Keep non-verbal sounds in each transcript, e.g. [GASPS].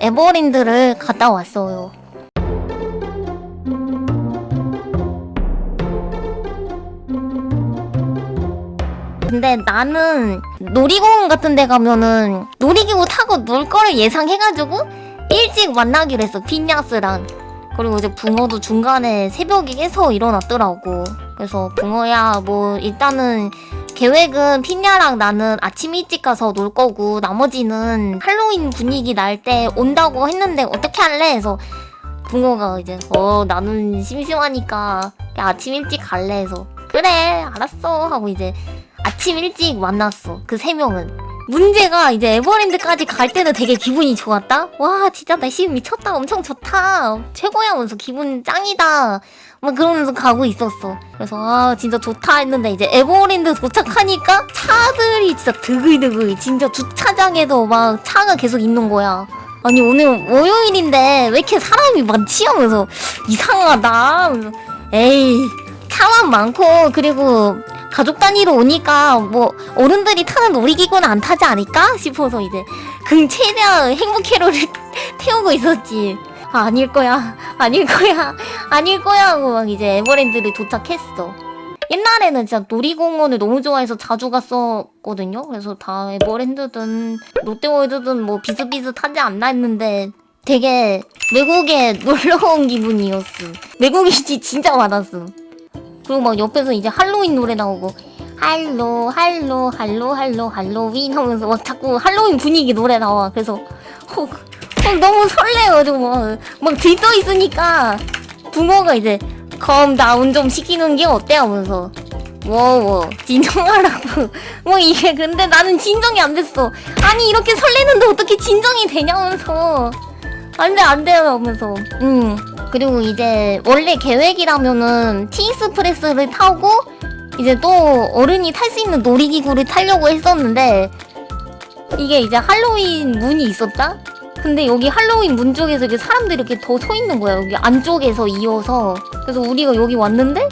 에버랜드를 갔다 왔어요. 근데 나는 놀이공원 같은 데 가면은 놀이기구 타고 놀 거를 예상해가지고 일찍 만나기로 했어 핀야스랑 그리고 이제 붕어도 중간에 새벽에 깨서 일어났더라고 그래서 붕어야 뭐 일단은 계획은 핀야랑 나는 아침 일찍 가서 놀 거고 나머지는 할로윈 분위기 날 때 온다고 했는데 어떻게 할래? 해서 붕어가 이제 어 나는 심심하니까 아침 일찍 갈래 해서 그래 알았어 하고 이제 아침 일찍 만났어 그 세 명은 문제가 이제 에버랜드까지 갈 때는 되게 기분이 좋았다? 와 진짜 날씨 미쳤다. 엄청 좋다. 최고야 하면서 기분 짱이다. 막 그러면서 가고 있었어. 그래서 아 진짜 좋다 했는데 이제 에버랜드 도착하니까 차들이 진짜 드글드글 진짜 주차장에도 막 차가 계속 있는 거야. 아니 오늘 월요일인데 왜 이렇게 사람이 많지? 하면서 이상하다. 에이 차만 많고 그리고 가족 단위로 오니까 뭐 어른들이 타는 놀이기구는 안 타지 않을까 싶어서 이제 그 최대한 행복 캐롤을 [LAUGHS] 태우고 있었지. 아, 아닐 거야, [LAUGHS] 아닐 거야, [LAUGHS] 아닐 거야 하고 막 이제 에버랜드를 도착했어. 옛날에는 진짜 놀이공원을 너무 좋아해서 자주 갔었거든요. 그래서 다 에버랜드든 롯데월드든 뭐 비슷비슷하지 않나 했는데 되게 외국에 놀러 온 기분이었어. 외국인이 진짜 많았어. 그리고 막 옆에서 이제 할로윈 노래 나오고 할로 할로 할로 할로 할로윈 하면서 막 자꾸 할로윈 분위기 노래 나와. 그래서 어, 어, 너무 설레요 막, 막 들떠 있으니까 부모가 이제 검 다운 좀 시키는 게 어때? 하면서 워워 진정하라고. [LAUGHS] 뭐 이게 근데 나는 진정이 안 됐어 아니 이렇게 설레는데 어떻게 진정이 되냐면서 안돼 안돼. 하면서 음 그리고 이제 원래 계획이라면은 티익스프레스를 타고 이제 또 어른이 탈 수 있는 놀이기구를 타려고 했었는데 이게 이제 할로윈 문이 있었다? 근데 여기 할로윈 문 쪽에서 이렇게 사람들이 이렇게 더 서 있는 거야 여기 안쪽에서 이어서 그래서 우리가 여기 왔는데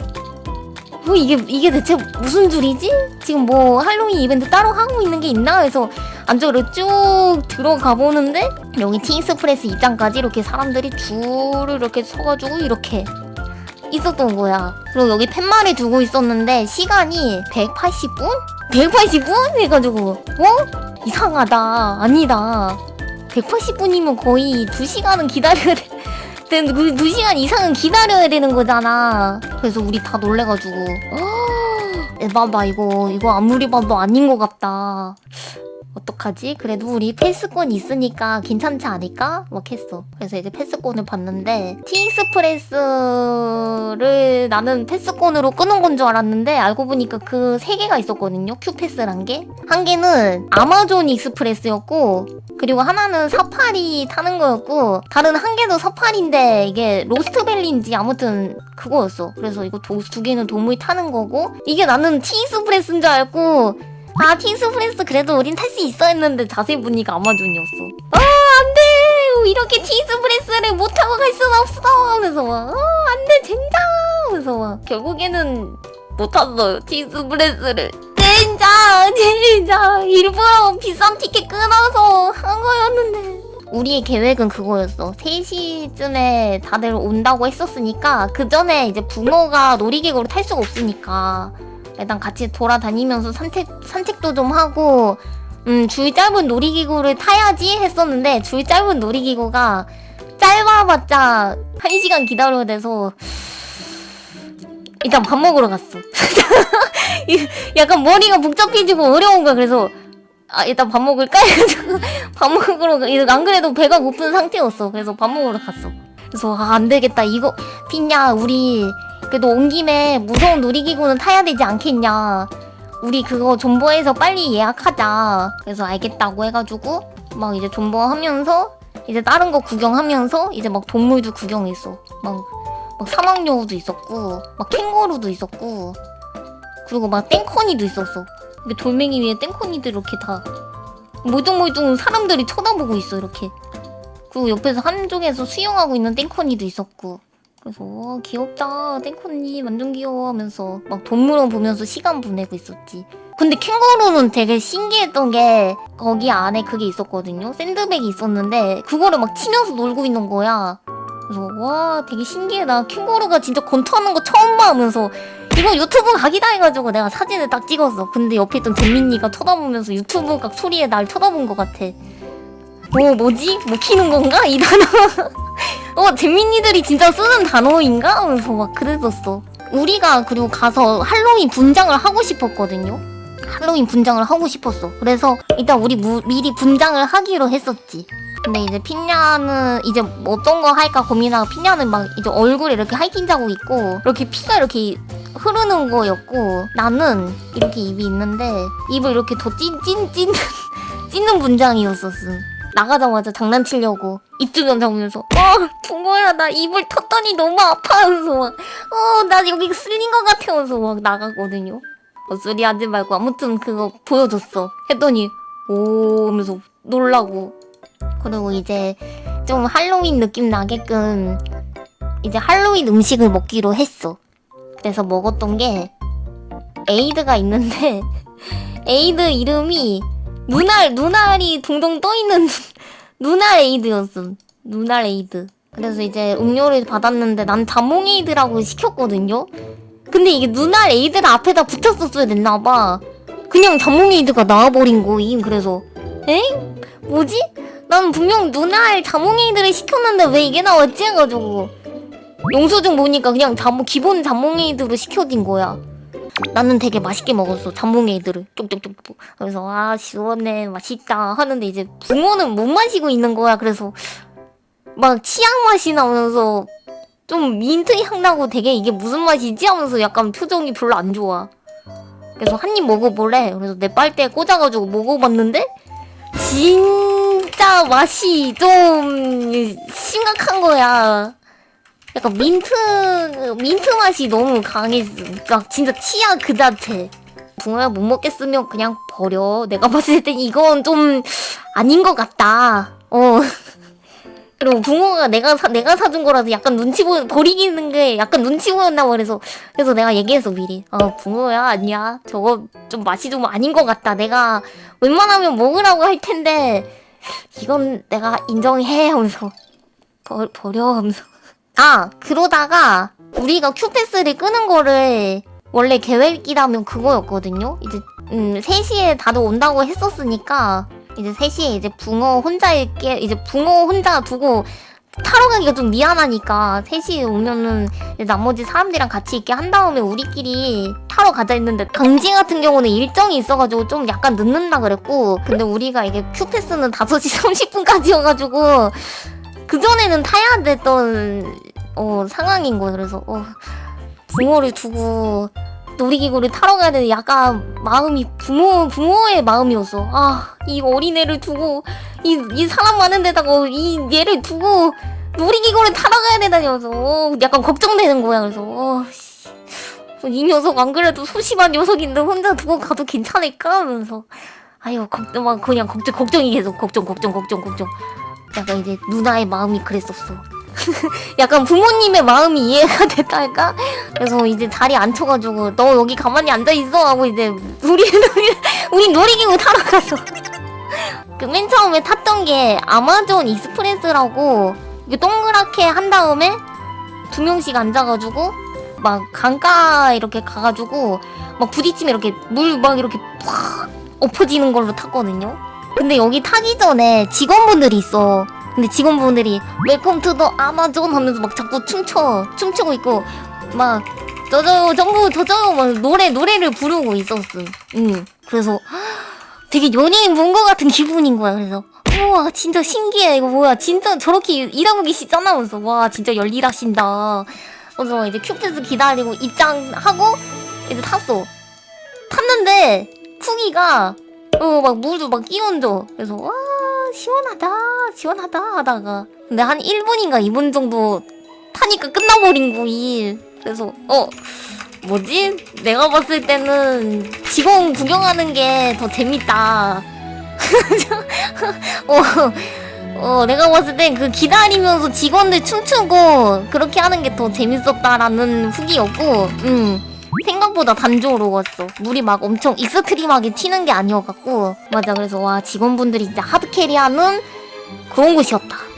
뭐 이게 이게 대체 무슨 줄이지? 지금 뭐 할로윈 이벤트 따로 하고 있는 게 있나 해서 안쪽으로 쭉 들어가 보는데 여기 티익스프레스 입장까지 이렇게 사람들이 줄을 이렇게 서가지고 이렇게 있었던 거야. 그리고 여기 팻말을 두고 있었는데 시간이 180분? 180분? 해가지고 어? 이상하다. 아니다. 180분이면 거의 2시간은 기다려야 돼. 그 2시간 이상은 기다려야 되는 거잖아. 그래서 우리 다 놀래가지고 어, 에바바 이거 이거 아무리 봐도 아닌 것 같다. 어떡하지? 그래도 우리 패스권 있으니까 괜찮지 않을까? 막 했어. 그래서 이제 패스권을 봤는데 티익스프레스를 나는 패스권으로 끄는 건 줄 알았는데 알고 보니까 그 세 개가 있었거든요. 큐패스란 게. 한 개는 아마존 익스프레스였고 그리고 하나는 사파리 타는 거였고 다른 한 개도 사파리인데 이게 로스트밸리인지 아무튼 그거였어. 그래서 이거 도, 두 개는 도무이 타는 거고 이게 나는 티익스프레스인 줄 알고 아 티익스프레스 그래도 우린 탈 수 있어 했는데 자세히 보니까 아마존이었어. 아 안돼! 이렇게 티익스프레스를 못 타고 갈 순 없어! 하면서 막 아, 안돼! 젠장! 하면서 막 결국에는 못 탔어요 티익스프레스를. 젠장! 젠장! 일부러 비싼 티켓 끊어서 한 거였는데. 우리의 계획은 그거였어. 3시쯤에 다들 온다고 했었으니까 그 전에 이제 붕어가 놀이기구를 탈 수가 없으니까 일단 같이 돌아다니면서 산책 산책도 좀 하고 음, 줄 짧은 놀이기구를 타야지 했었는데 줄 짧은 놀이기구가 짧아봤자 1시간 기다려야 돼서 일단 밥 먹으러 갔어. [LAUGHS] 약간 머리가 복잡해지고 어려운 거야. 그래서 아 일단 밥 먹을까 [LAUGHS] 밥 먹으러 안 그래도 배가 고픈 상태였어. 그래서 밥 먹으러 갔어. 그래서 아, 안 되겠다. 이거 핀야 우리 그래도 온 김에 무서운 놀이기구는 타야 되지 않겠냐. 우리 그거 존버해서 빨리 예약하자. 그래서 알겠다고 해가지고 막 이제 존버하면서 이제 다른 거 구경하면서 이제 막 동물도 구경했어. 막, 막 사막여우도 있었고 막 캥거루도 있었고 그리고 막 땡커니도 있었어. 이게 돌멩이 위에 땡커니들 이렇게 다 멀뚱멀뚱 사람들이 쳐다보고 있어 이렇게. 그리고 옆에서 한쪽에서 수영하고 있는 땡커니도 있었고 그래서 와 귀엽다. 땡코님 완전 귀여워 하면서 막 동물원 보면서 시간 보내고 있었지. 근데 캥거루는 되게 신기했던 게 거기 안에 그게 있었거든요. 샌드백이 있었는데 그거를 막 치면서 놀고 있는 거야. 그래서 와 되게 신기해 나 캥거루가 진짜 권투하는 거 처음 봐 하면서 이거 유튜브 각이다 해가지고 내가 사진을 딱 찍었어. 근데 옆에 있던 재민이가 쳐다보면서 유튜브 각 소리에 날 쳐다본 것 같아. 뭐 뭐지? 뭐 키는 건가? 이 단어 [LAUGHS] 어 재민이들이 진짜 쓰는 단어인가? 하면서 막 그랬었어. 우리가 그리고 가서 할로윈 분장을 하고 싶었거든요. 할로윈 분장을 하고 싶었어. 그래서 일단 우리 무- 미리 분장을 하기로 했었지. 근데 이제 핀냐는 이제 뭐 어떤 거 할까 고민하고 핀냐는 막 이제 얼굴에 이렇게 하이킹 자국 있고 이렇게 피가 이렇게 흐르는 거였고 나는 이렇게 입이 있는데 입을 이렇게 더 찐찐찐 [LAUGHS] 찢는 분장이었었음 나가자마자 장난치려고 입 주변 잡으면서 어 붕어야 나 입을 텄더니 너무 아파 하면서 막어나 여기 쓸린 것 같아 하면서 막 나가거든요. 헛소리 하지 말고 아무튼 그거 보여줬어. 했더니 오 하면서 놀라고. 그리고 이제 좀 할로윈 느낌 나게끔 이제 할로윈 음식을 먹기로 했어. 그래서 먹었던 게 에이드가 있는데 [LAUGHS] 에이드 이름이 눈알 눈알이 동동 떠 있는 [LAUGHS] 눈알 에이드였음. 눈알 에이드. 그래서 이제 음료를 받았는데 난 자몽 에이드라고 시켰거든요. 근데 이게 눈알 에이드를 앞에다 붙였었어야 됐나 봐. 그냥 자몽 에이드가 나와버린 거임. 그래서 엥? 뭐지? 난 분명 눈알 자몽 에이드를 시켰는데 왜 이게 나왔지? 해가지고 영수증 보니까 그냥 자몽 기본 자몽 에이드로 시켜진 거야. 나는 되게 맛있게 먹었어. 잠봉에이드를 쪽쪽쪽 그래서 아 시원해. 맛있다. 하는데 이제 붕어는 못 마시고 있는 거야. 그래서 막 치약 맛이 나면서 좀 민트 향 나고 되게 이게 무슨 맛이지? 하면서 약간 표정이 별로 안 좋아. 그래서 한 입 먹어보래? 그래서 내 빨대에 꽂아가지고 먹어봤는데 진짜 맛이 좀 심각한 거야 약간 민트 민트 맛이 너무 강했어. 막 진짜 치약 그 자체. 붕어야 못 먹겠으면 그냥 버려. 내가 봤을 땐 이건 좀 아닌 것 같다. 어. 그리고 붕어가 내가 사, 내가 사준 거라서 약간 눈치 보 버리기는 게 약간 눈치 보였나 봐 그래서 그래서 내가 얘기해서 미리 어 붕어야 아니야 저거 좀 맛이 좀 아닌 것 같다 내가 웬만하면 먹으라고 할 텐데 이건 내가 인정해 하면서 버, 버려 하면서 아, 그러다가 우리가 큐패스를 끄는 거를 원래 계획이라면 그거였거든요. 이제 음, 3시에 다들 온다고 했었으니까 이제 3시에 이제 붕어 혼자 있게 이제 붕어 혼자 두고 타러 가기가 좀 미안하니까 3시에 오면은 나머지 사람들이랑 같이 있게 한 다음에 우리끼리 타러 가자 했는데 강지 같은 경우는 일정이 있어가지고 좀 약간 늦는다 그랬고 근데 우리가 이게 큐패스는 5시 30분까지여가지고 [LAUGHS] 그전에는 타야 됐던 어, 상황인 거예요. 그래서 어, 붕어를 두고 놀이기구를 타러 가야 되는 약간 마음이 부모 부모의 마음이었어. 아, 이 어린애를 두고 이, 이 사람 많은 데다가 이 얘를 두고 놀이기구를 타러 가야 되다니면서 어, 약간 걱정되는 거야. 그래서 어, 씨, 이 녀석 안 그래도 소심한 녀석인데 혼자 두고 가도 괜찮을까 하면서 아유 걱정 막 그냥 걱정 걱정이 계속 걱정 걱정 걱정 걱정 약간 이제 누나의 마음이 그랬었어. [LAUGHS] 약간 부모님의 마음이 이해가 됐달까? 그래서 이제 자리에 앉혀가지고 너 여기 가만히 앉아 있어 하고 이제 우리 우리 우리 놀이기구 타러 가서 그 맨 처음에 탔던 게 아마존 익스프레스라고 이게 동그랗게 한 다음에 두 명씩 앉아가지고 막 강가 이렇게 가가지고 막 부딪히면 이렇게 물 막 이렇게 팍 엎어지는 걸로 탔거든요. 근데 여기 타기 전에 직원분들이 있어. 근데 직원분들이 웰컴 투 더 아마존 하면서 막 자꾸 춤춰 춤추고 있고 막 저저 전부 저저 막 노래 노래를 부르고 있었음. 응. 그래서 [GASPS] 되게 연예인 본것 같은 기분인 거야. 그래서 우와 진짜 신기해 이거 뭐야 진짜 저렇게 일하고 계시잖아 하면서 와 진짜 열일하신다. 그래서 이제 큐피스 기다리고 입장하고 이제 탔어. 탔는데 쿵이가 어막 물도 막 끼얹어. 그래서 와 시원하다 시원하다 하다가. 근데 한 1분인가 2분 정도 타니까 끝나버린 거임 그래서 어 뭐지? 내가 봤을 때는 직원 구경하는 게 더 재밌다. [LAUGHS] 어, 어 내가 봤을 땐 그 기다리면서 직원들 춤추고 그렇게 하는 게 더 재밌었다라는 후기였고 음 생각보다 단조로웠어. 물이 막 엄청 익스트림하게 튀는 게 아니어갖고. 맞아 그래서 와 직원분들이 진짜 하드캐리하는 그런 곳이었다